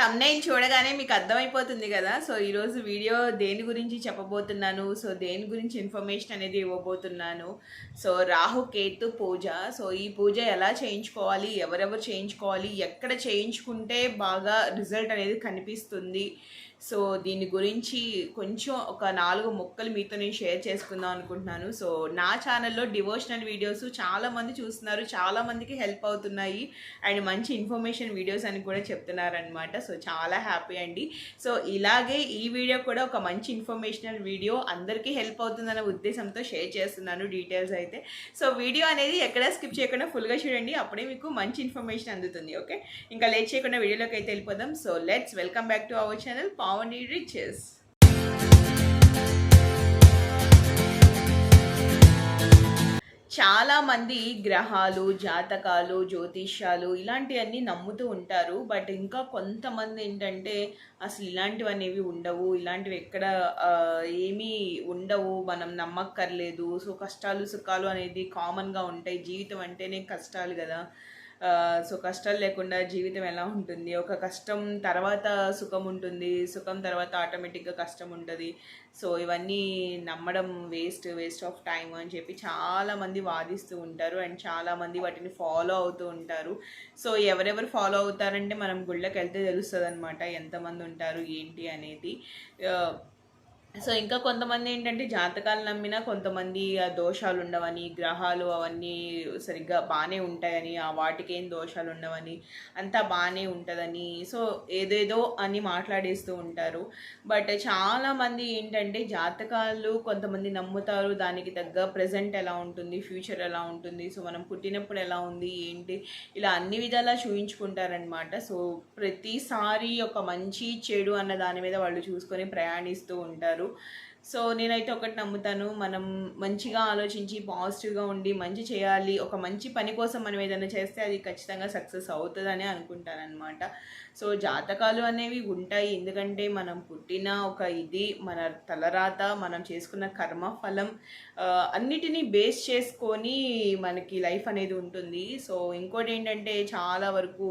Thumbnail చూడగానే మీకు అర్థమైపోతుంది కదా. సో ఈరోజు వీడియో దేని గురించి చెప్పబోతున్నాను? సో దేని గురించి ఇన్ఫర్మేషన్ అనేది ఇవ్వబోతున్నాను? సో రాహు కేతు పూజ. సో ఈ పూజ ఎలా చేయించుకోవాలి? ఎవరెవరు చేయించుకోవాలి? ఎక్కడ చేయించుకుంటే బాగా రిజల్ట్ అనేది కనిపిస్తుంది? సో దీని గురించి కొంచెం ఒక నాలుగు మొక్కలు మీతో నేను షేర్ చేసుకుందాం అనుకుంటున్నాను. సో నా ఛానల్లో డివోషనల్ వీడియోస్ చాలామంది చూస్తున్నారు. చాలామందికి హెల్ప్ అవుతున్నాయి. అండ్ మంచి ఇన్ఫర్మేషన్ వీడియోస్ అని కూడా చెప్తున్నారనమాట సో చాలా హ్యాపీ అండి. సో ఇలాగే ఈ వీడియో కూడా ఒక మంచి ఇన్ఫర్మేషనల్ వీడియో అందరికీ హెల్ప్ అవుతుందన్న ఉద్దేశంతో షేర్ చేస్తున్నాను డీటెయిల్స్ అయితే. సో వీడియో అనేది ఎక్కడ స్కిప్ చేయకుండా ఫుల్గా చూడండి. అప్పుడే మీకు మంచి ఇన్ఫర్మేషన్ అందుతుంది. ఓకే? ఇంకా లేట్ చేయకుండా వీడియోలోకి అయితే వెళ్ళిపోదాం. So let's welcome back to our channel. Pavani riches. చాలామంది గ్రహాలు జాతకాలు జ్యోతిష్యాలు ఇలాంటివన్నీ నమ్ముతూ ఉంటారు. బట్ ఇంకా కొంతమంది ఏంటంటే అసలు ఇలాంటివి అనేవి ఉండవు. ఇలాంటివి ఎక్కడ ఏమీ ఉండవు. మనం నమ్మక్కర్లేదు. సో కష్టాలు సుఖాలు అనేది కామన్గా ఉంటాయి. జీవితం అంటేనే కష్టాలు కదా. సో కష్టాలు లేకుండా జీవితం ఎలా ఉంటుంది? ఒక కష్టం తర్వాత సుఖం ఉంటుంది. సుఖం తర్వాత ఆటోమేటిక్గా కష్టం ఉంటుంది. సో ఇవన్నీ నమ్మడం వేస్ట్ వేస్ట్ ఆఫ్ టైం అని చెప్పి చాలామంది వాదిస్తూ ఉంటారు. అండ్ చాలామంది వాటిని ఫాలో అవుతూ ఉంటారు. సో ఎవరెవరు ఫాలో అవుతారంటే మనం గుళ్ళకి వెళ్తే తెలుస్తుంది అనమాట ఎంతమంది ఉంటారు ఏంటి అనేది. సో ఇంకా కొంతమంది ఏంటంటే జాతకాలు నమ్మినా కొంతమంది ఆ దోషాలు ఉండవని గ్రహాలు అవన్నీ సరిగ్గా బాగానే ఉంటాయని ఆ వాటికి ఏం దోషాలు ఉండవని అంతా బాగానే ఉంటుందని సో ఏదేదో అని మాట్లాడేస్తూ ఉంటారు. బట్ చాలామంది ఏంటంటే జాతకాలు కొంతమంది నమ్ముతారు దానికి తగ్గ ప్రజెంట్ ఎలా ఉంటుంది ఫ్యూచర్ ఎలా ఉంటుంది సో మనం పుట్టినప్పుడు ఎలా ఉంది ఏంటి ఇలా అన్ని విధాలా చూయించుకుంటారనమాట సో ప్రతిసారి ఒక మంచి చెడు అన్న దాని మీద వాళ్ళు చూసుకొని ప్రయాణిస్తూ ఉంటారు. సో నేనైతే ఒకటి నమ్ముతాను. మనం మంచిగా ఆలోచించి పాజిటివ్గా ఉండి మంచి చేయాలి ఒక మంచి పని కోసం మనం ఏదైనా చేస్తే అది ఖచ్చితంగా సక్సెస్ అవుతుందని అనుకుంటాను అనమాట సో జాతకాలు అనేవి ఉంటాయి. ఎందుకంటే మనం పుట్టిన ఒక ఇది మన తలరాత మనం చేసుకున్న కర్మ ఫలం అన్నిటినీ బేస్ చేసుకొని మనకి లైఫ్ అనేది ఉంటుంది. సో ఇంకోటి ఏంటంటే చాలా వరకు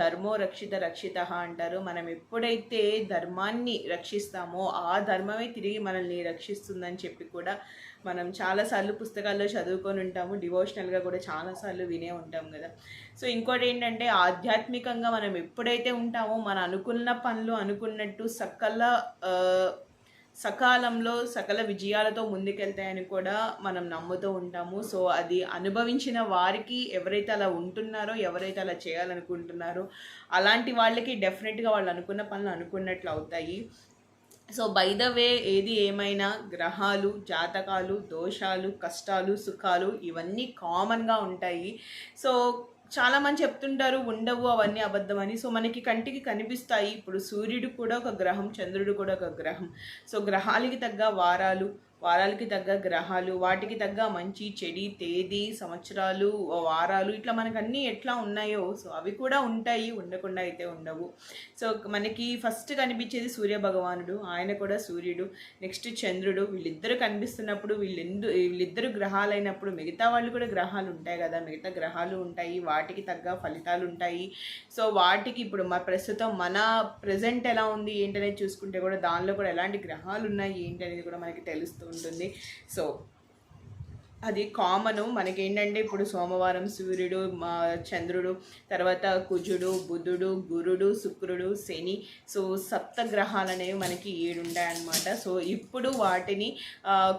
ధర్మో రక్షిత రక్షిత అంటారు. మనం ఎప్పుడైతే ధర్మాన్ని రక్షిస్తామో ఆ ధర్మమే తిరిగి మనల్ని రక్షిస్తుందని చెప్పి కూడా మనం చాలాసార్లు పుస్తకాల్లో చదువుకొని ఉంటాము డివోషనల్గా కూడా చాలాసార్లు వినే ఉంటాం కదా. సో ఇంకోటి ఏంటంటే ఆధ్యాత్మికంగా మనం ఎప్పుడైతే ఉంటామో మన అనుకున్న పనులు అనుకున్నట్టు సకల సకాలంలో సకల విజయాలతో ముందుకెళ్తాయని కూడా మనం నమ్ముతూ ఉంటాము. సో అది అనుభవించిన వారికి ఎవరైతే అలా ఉంటున్నారో ఎవరైతే అలా చేయాలనుకుంటున్నారో అలాంటి వాళ్ళకి డెఫినెట్గా వాళ్ళు అనుకున్న పనులు అనుకున్నట్లు అవుతాయి. సో బై ద వే ఏది ఏమైనా గ్రహాలు జాతకాలు దోషాలు కష్టాలు సుఖాలు ఇవన్నీ కామన్గా ఉంటాయి. సో చాలామంది చెప్తుంటారు ఉండవు అవన్నీ అబద్ధమని సో మనకి కంటికి కనిపిస్తాయి. ఇప్పుడు సూర్యుడు కూడా ఒక గ్రహం చంద్రుడు కూడా ఒక గ్రహం. సో గ్రహాలకి తగ్గ వారాలు వారాలకి తగ్గ గ్రహాలు వాటికి తగ్గ మంచి చెడి తేదీ సంవత్సరాలు వారాలు ఇట్లా మనకు అన్నీ ఎట్లా ఉన్నాయో సో అవి కూడా ఉంటాయి ఉండకుండా అయితే ఉండవు. సో మనకి ఫస్ట్ కనిపించేది సూర్య భగవానుడు ఆయన కూడా సూర్యుడు నెక్స్ట్ చంద్రుడు వీళ్ళిద్దరు కనిపిస్తున్నప్పుడు వీళ్ళెందు వీళ్ళిద్దరు గ్రహాలు అయినప్పుడు మిగతా వాళ్ళు కూడా గ్రహాలు ఉంటాయి కదా మిగతా గ్రహాలు ఉంటాయి వాటికి తగ్గ ఫలితాలు ఉంటాయి. సో వాటికి ఇప్పుడు మా ప్రస్తుతం మన ప్రజెంట్ ఎలా ఉంది ఏంటనేది చూసుకుంటే కూడా దానిలో కూడా ఎలాంటి గ్రహాలు ఉన్నాయి ఏంటి అనేది కూడా మనకి తెలుస్తుంది ఉంటుంది. సో అది కామను మనకేంటంటే ఇప్పుడు సోమవారం సూర్యుడు చంద్రుడు తర్వాత కుజుడు బుధుడు గురుడు శుక్రుడు శని. సో సప్త గ్రహాలు అనేవి మనకి ఏడుంటాయన్నమాట. సో ఇప్పుడు వాటిని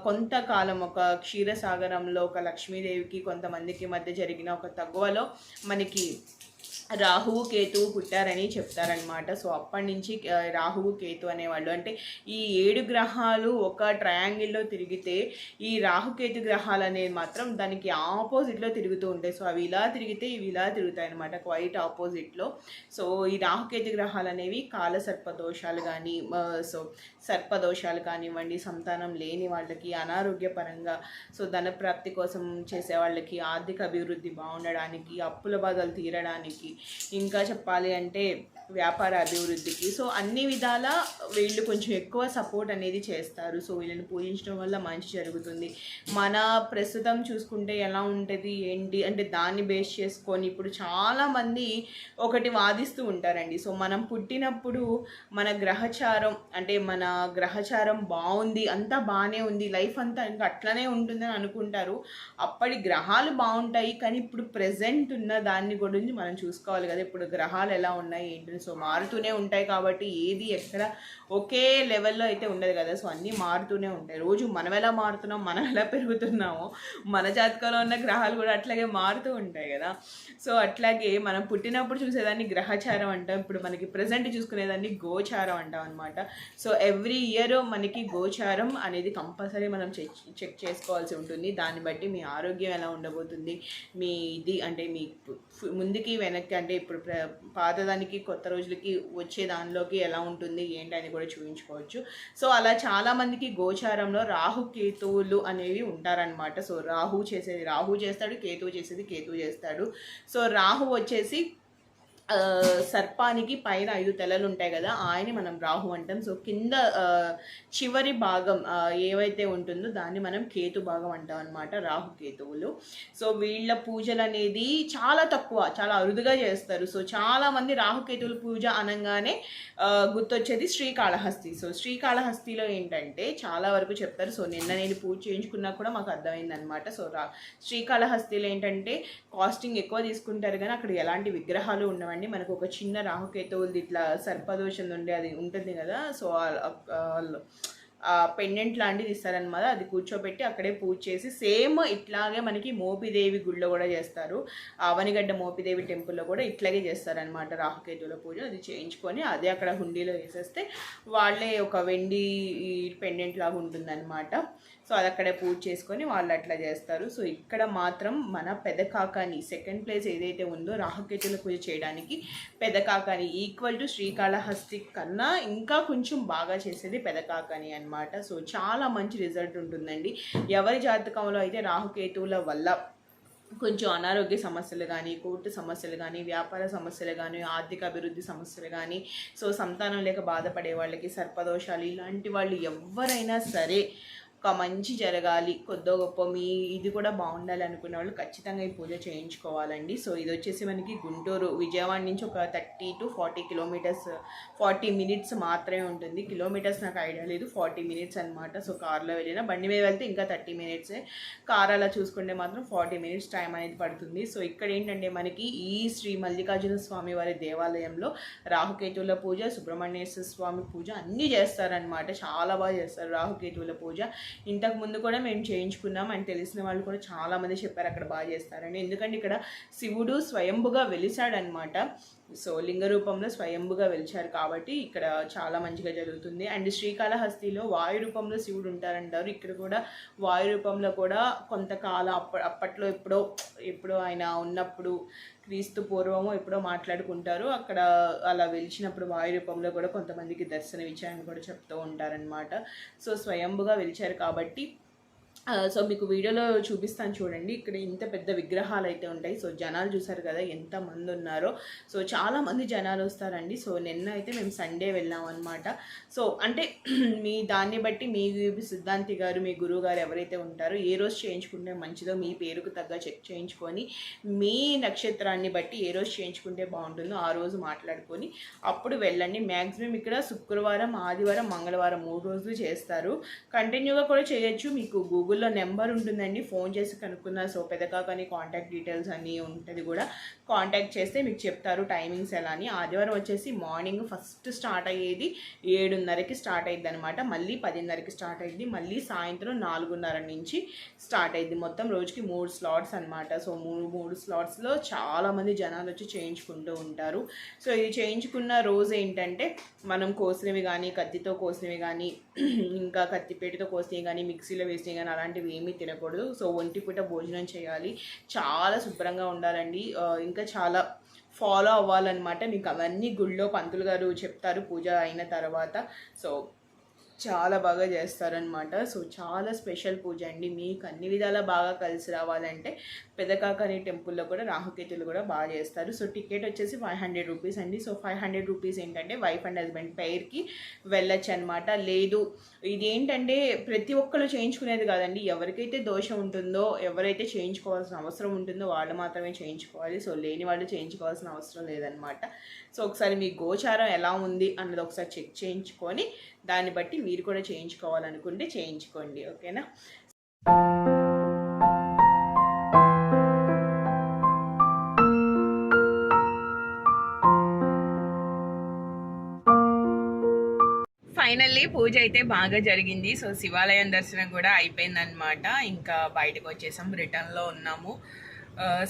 కొంతకాలం ఒక క్షీరసాగరంలో ఒక లక్ష్మీదేవికి కొంతమందికి మధ్య జరిగిన ఒక తగువలో మనకి రాహువు కేతువు పుట్టారని చెప్తారనమాట సో అప్పటి నుంచి రాహువు కేతు అనేవాళ్ళు. అంటే ఈ ఏడు గ్రహాలు ఒక ట్రయాంగిల్లో తిరిగితే ఈ రాహుకేతు గ్రహాలు అనేది మాత్రం దానికి ఆపోజిట్లో తిరుగుతూ ఉంటాయి. సో అవి ఇలా తిరిగితే ఇవి ఇలా తిరుగుతాయి అనమాట క్వైట్ ఆపోజిట్లో సో ఈ రాహుకేతు గ్రహాలు అనేవి కాల సర్పదోషాలు కానీ సో సర్పదోషాలు కానివ్వండి సంతానం లేని వాళ్ళకి అనారోగ్యపరంగా సో ధనప్రాప్తి కోసం చేసే వాళ్ళకి ఆర్థిక అభివృద్ధి బాగుండడానికి అప్పుల బాధలు తీరడానికి ఇంకా చెప్పాలి అంటే వ్యాపార అభివృద్ధికి. సో అన్ని విధాల వీళ్ళు కొంచెం ఎక్కువ సపోర్ట్ అనేది చేస్తారు. సో వీళ్ళని పూజించడం వల్ల మంచి జరుగుతుంది. మన ప్రస్తుతం చూసుకుంటే ఎలా ఉంటుంది ఏంటి? అంటే దాన్ని బేస్ చేసుకొని ఇప్పుడు చాలామంది ఒకటి వాదిస్తూ ఉంటారండి. సో మనం పుట్టినప్పుడు మన గ్రహచారం అంటే మన గ్రహచారం బాగుంది అంతా బాగానే ఉంది లైఫ్ అంతా ఇంకా అట్లనే ఉంటుందని అనుకుంటారు. అప్పటి గ్రహాలు బాగుంటాయి కానీ ఇప్పుడు ప్రజెంట్ ఉన్న దాన్ని గురించి మనం చూసుకోవాలి కదా. ఇప్పుడు గ్రహాలు ఎలా ఉన్నాయి ఏంటి? సో మారుతూనే ఉంటాయి కాబట్టి ఏది ఎక్కడ ఒకే లెవెల్లో అయితే ఉండదు కదా. సో అన్నీ మారుతూనే ఉంటాయి. రోజు మనం ఎలా మారుతున్నాం మనం ఎలా పెరుగుతున్నామో మన జాతకంలో ఉన్న గ్రహాలు కూడా అట్లాగే మారుతూ ఉంటాయి కదా. సో అట్లాగే మనం పుట్టినప్పుడు చూసేదాన్ని గ్రహచారం అంటాం. ఇప్పుడు మనకి ప్రజెంట్ చూసుకునేదాన్ని గోచారం అంటాం అనమాట సో ఎవ్రీ ఇయర్ మనకి గోచారం అనేది కంపల్సరీ మనం చెక్ చెక్ చేసుకోవాల్సి ఉంటుంది. దాన్ని బట్టి మీ ఆరోగ్యం ఎలా ఉండబోతుంది మీ ఇది అంటే మీ ముందుకి వెనక్కి అంటే ఇప్పుడు ప్ర- పాతదానికి కొత్త రోజులకి వచ్చే దానిలోకి ఎలా ఉంటుంది ఏంటి అని కూడా చూపించుకోవచ్చు సో అలా చాలామందికి గోచారంలో రాహు కేతువులు అనేవి ఉంటారనమాట సో రాహు చేసేది రాహు చేస్తాడు కేతువు చేసేది కేతువు చేస్తాడు. సో రాహు వచ్చేసి సర్పానికి పైన ఐదు తెలలు ఉంటాయి కదా ఆయన్ని మనం రాహు అంటాం. సో కింద చివరి భాగం ఏవైతే ఉంటుందో దాన్ని మనం కేతు భాగం అంటాం అనమాట రాహు కేతువులు. సో వీళ్ళ పూజలు అనేది చాలా తక్కువ చాలా అరుదుగా చేస్తారు. సో చాలా మంది రాహుకేతువుల పూజ అనగానే గుర్తొచ్చేది శ్రీకాళహస్తి. సో శ్రీకాళహస్తిలో ఏంటంటే చాలా వరకు చెప్తారు సో నిన్న నేను పూజ చేయించుకున్నా కూడా మాకు అర్థమైంది అనమాట సో రా శ్రీకాళహస్తిలో ఏంటంటే కాస్టింగ్ ఎక్కువ తీసుకుంటారు కానీ అక్కడ ఎలాంటి విగ్రహాలు ఉండవండి. మనకు ఒక చిన్న రాహుకేతువులది ఇట్లా సర్పదోషం ఉండే అది ఉంటుంది కదా సో ఆ- ఆ పెండెంట్ లాంటిది ఇస్తారనమాట అది కూర్చోబెట్టి అక్కడే పూజ చేసి సేమ్ ఇట్లాగే మనకి మోపిదేవి గుడిలో కూడా చేస్తారు. అవనిగడ్డ మోపిదేవి టెంపుల్లో కూడా ఇట్లాగే చేస్తారనమాట రాహుకేతువుల పూజ. అది చేయించుకొని అదే అక్కడ హుండీలో వేసేస్తే వాళ్ళే ఒక వెండి పెండెంట్ లాగా ఉంటుందన్నమాట. సో అది అక్కడే పూజ చేసుకొని వాళ్ళు అట్లా చేస్తారు. సో ఇక్కడ మాత్రం మన పెదకాకాని సెకండ్ ప్లేస్ ఏదైతే ఉందో రాహుకేతుల పూజ చేయడానికి పెదకాకాని ఈక్వల్ టు శ్రీకాళహస్తి కన్నా ఇంకా కొంచెం బాగా చేసేది పెదకాకాని అన్నమాట. సో చాలా మంచి రిజల్ట్ ఉంటుందండి. ఎవరి జాతకంలో అయితే రాహుకేతువుల వల్ల కొంచెం అనారోగ్య సమస్యలు కానీ కోర్టు సమస్యలు కానీ వ్యాపార సమస్యలు కానీ ఆర్థిక అభివృద్ధి సమస్యలు కానీ సో సంతానం లేక బాధపడే వాళ్ళకి సర్పదోషాలు ఇలాంటి వాళ్ళు ఎవరైనా సరే ఒక మంచి జరగాలి కొద్దో గొప్ప మీ ఇది కూడా బాగుండాలి అనుకునే వాళ్ళు ఖచ్చితంగా ఈ పూజ చేయించుకోవాలండి. సో ఇది వచ్చేసి మనకి గుంటూరు విజయవాడ నుంచి ఒక thirty two forty kilometres forty minutes మాత్రమే ఉంటుంది. కిలోమీటర్స్ నాకు ఐడియా లేదు ఫార్టీ మినిట్స్ అనమాట సో కార్లో వెళ్ళినా బండి మీద వెళ్తే ఇంకా థర్టీ మినిట్సే. కార్ అలా చూసుకుంటే మాత్రం ఫార్టీ మినిట్స్ టైం అనేది పడుతుంది. సో ఇక్కడ ఏంటంటే మనకి ఈ శ్రీ మల్లికార్జున స్వామి వారి దేవాలయంలో రాహుకేతువుల పూజ సుబ్రహ్మణ్యేశ్వర స్వామి పూజ అన్నీ చేస్తారనమాట చాలా బాగా చేస్తారు రాహుకేతువుల పూజ. ఇంతకు ముందు కూడా మేము చేయించుకున్నాం అని తెలిసిన వాళ్ళు కూడా చాలా మంది చెప్పారు అక్కడ బాగా చేస్తారని. ఎందుకంటే ఇక్కడ శివుడు స్వయంభుగా వెలిసాడనమాట సో లింగ రూపంలో స్వయంభుగా వెలిచారు కాబట్టి ఇక్కడ చాలా మంచిగా జరుగుతుంది. అండ్ శ్రీకాళహస్తిలో వాయు రూపంలో శివుడు ఉంటారంటారు. ఇక్కడ కూడా వాయు రూపంలో కూడా కొంతకాలం అప్ప అప్పట్లో ఎప్పుడో ఎప్పుడో ఆయన ఉన్నప్పుడు క్రీస్తు పూర్వము ఎప్పుడో మాట్లాడుకుంటారు. అక్కడ అలా వెలిచినప్పుడు వాయు రూపంలో కూడా కొంతమందికి దర్శనం ఇచ్చారని కూడా చెప్తూ ఉంటారనమాట సో స్వయంభుగా వెలిచారు కాబట్టి సో మీకు వీడియోలో చూపిస్తాను చూడండి. ఇక్కడ ఇంత పెద్ద విగ్రహాలు అయితే ఉంటాయి. సో జనాలు చూసారు కదా ఎంతమంది ఉన్నారో. సో చాలామంది జనాలు వస్తారండి. సో నిన్న అయితే మేము సండే వెళ్ళాం అనమాట సో అంటే మీ దాన్ని బట్టి మీ సిద్ధాంతి గారు మీ గురువు గారు ఎవరైతే ఉంటారో ఏ రోజు చేయించుకుంటే మంచిదో మీ పేరుకు తగ్గ చెక్ చేయించుకొని మీ నక్షత్రాన్ని బట్టి ఏ రోజు చేయించుకుంటే బాగుంటుందో ఆ రోజు మాట్లాడుకొని అప్పుడు వెళ్ళండి. మ్యాక్సిమం ఇక్కడ శుక్రవారం ఆదివారం మంగళవారం మూడు రోజులు చేస్తారు. కంటిన్యూగా కూడా చేయొచ్చు. మీకు గూగుల్ గూగుల్లో నెంబర్ ఉంటుందండి. ఫోన్ చేసి కనుక్కున్న సో పెదకాకని కాంటాక్ట్ డీటెయిల్స్ అన్నీ ఉంటుంది కూడా. కాంటాక్ట్ చేస్తే మీకు చెప్తారు టైమింగ్స్ ఎలా అని. ఆదివారం వచ్చేసి మార్నింగ్ ఫస్ట్ స్టార్ట్ అయ్యేది ఏడున్నరకి స్టార్ట్ అయ్యింది అనమాట మళ్ళీ పదిన్నరకి స్టార్ట్ అయ్యింది మళ్ళీ సాయంత్రం నాలుగున్నర నుంచి స్టార్ట్ అయ్యిద్ది మొత్తం రోజుకి మూడు స్లాట్స్ అనమాట సో మూడు మూడు స్లాట్స్లో చాలామంది జనాలు వచ్చి చేయించుకుంటూ ఉంటారు. సో ఇది చేయించుకున్న రోజు ఏంటంటే మనం కోసినవి కానీ కత్తితో కోసినవి కానీ ఇంకా కత్తిపేటతో కోసినవి కానీ మిక్సీలో వేసినవి కానీ అలాంటివి ఏమీ తినకూడదు. సో ఒంటి పూట భోజనం చేయాలి. చాలా శుభ్రంగా ఉండాలండి. ఇంకా చాలా ఫాలో అవ్వాలన్నమాట. మీకు అవన్నీ గుళ్ళో పంతులు గారు చెప్తారు పూజ అయిన తర్వాత. సో చాలా బాగా చేస్తారనమాట సో చాలా స్పెషల్ పూజ అండి. మీకు అన్ని విధాలా బాగా కలిసి రావాలంటే పెదకాకని టెంపుల్లో కూడా రాహుకేతులు కూడా బాగా చేస్తారు. సో టికెట్ వచ్చేసి ఫైవ్ హండ్రెడ్ రూపీస్ అండి. సో ఫైవ్ హండ్రెడ్ రూపీస్ ఏంటంటే వైఫ్ అండ్ హస్బెండ్ పెయిర్కి వెళ్ళొచ్చు అనమాట లేదు ఇది ఏంటంటే ప్రతి ఒక్కరు చేయించుకునేది కాదండి. ఎవరికైతే దోషం ఉంటుందో ఎవరైతే చేయించుకోవాల్సిన అవసరం ఉంటుందో వాళ్ళు మాత్రమే చేయించుకోవాలి. సో లేని వాళ్ళు చేయించుకోవాల్సిన అవసరం లేదనమాట. సో ఒకసారి మీ గోచారం ఎలా ఉంది అన్నది ఒకసారి చెక్ చేయించుకొని దాన్ని బట్టి మీరు కూడా చేయించుకోవాలనుకుంటే చేయించుకోండి. ఓకేనా? ఫైనల్లీ పూజ అయితే బాగా జరిగింది. సో శివాలయం దర్శనం కూడా అయిపోయిందనమాట ఇంకా బయటకు వచ్చేసాం రిటర్న్లో ఉన్నాము.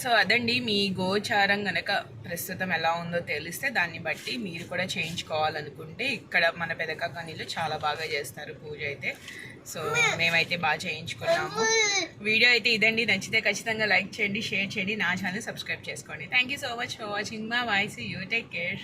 సో అదండి మీ గోచారం కనుక ప్రస్తుతం ఎలా ఉందో తెలిస్తే దాన్ని బట్టి మీరు కూడా చేయించుకోవాలనుకుంటే ఇక్కడ మన పెదకాకనీలో చాలా బాగా చేస్తారు పూజ అయితే. సో మేమైతే బాగా చేయించుకున్నాము. వీడియో అయితే ఇదండి. నచ్చితే ఖచ్చితంగా లైక్ చేయండి షేర్ చేయండి. నా ఛానల్ సబ్స్క్రైబ్ చేసుకోండి. Thank you so much for watching మా వాయిస్ యూ టేక్ కేర్